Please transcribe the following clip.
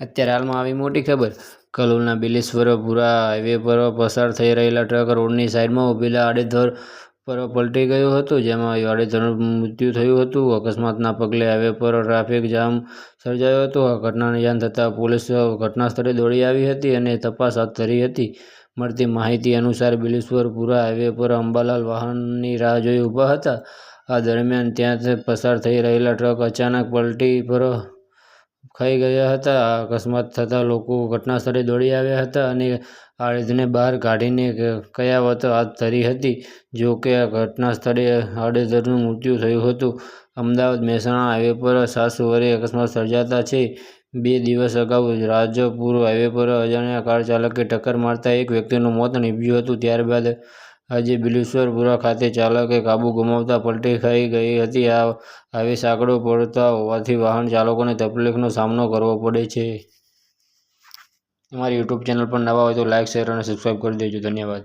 અત્યારે હાલમાં આવી મોટી ખબર. કલોલના બિલેશ્વરપુરા હાઈવે પર પસાર થઈ રહેલા ટ્રક રોડની સાઈડમાં ઊભેલા આડેધર પર પલટી ગયું હતું, જેમાં આડેધડ મૃત્યુ થયું હતું. અકસ્માતના પગલે હાઈવે પર ટ્રાફિક જામ સર્જાયો હતો. આ ઘટનાને જાણ થતાં પોલીસ ઘટના સ્થળે દોડી આવી હતી અને તપાસ હાથ ધરી હતી. મળતી માહિતી અનુસાર બિલેશ્વરપુરા હાઈવે પર અંબાલાલ વાહનની રાહ જોઈ ઊભા હતા. આ દરમિયાન ત્યાં પસાર થઈ રહેલા ટ્રક અચાનક પલટી પર ખાઈ ગયા હતા, અકસ્માત થતાં લોકો ઘટનાસ્થળે દોડી આવ્યા હતા અને આડેધને બહાર કાઢીને કયાવત હાથ ધરી હતી, જો કે આ ઘટનાસ્થળે આડેધરનું મૃત્યુ થયું હતું. અમદાવાદ મહેસાણા હાઈવે પર સાસુવરે અકસ્માત સર્જાતા છે. બે દિવસ અગાઉ રાજપુર હાઈવે પર અજાણ્યા કાર ચાલકે ટક્કર મારતા એક વ્યક્તિનું મોત નીપજ્યું હતું, ત્યારબાદ આજે બિલેશ્વરપુરા ખાતે ચાલકે કાબુ ગુમાવતા પલટી ખાઈ ગઈ હતી. આ આવી સાંકડો પડતા હોવાથી વાહન ચાલકોને તકલીફનો સામનો કરવો પડે છે. અમારી યુટ્યુબ ચેનલ પર નવા હોય તો લાઇક શેર અને સબસ્ક્રાઈબ કરી દેજો. ધન્યવાદ.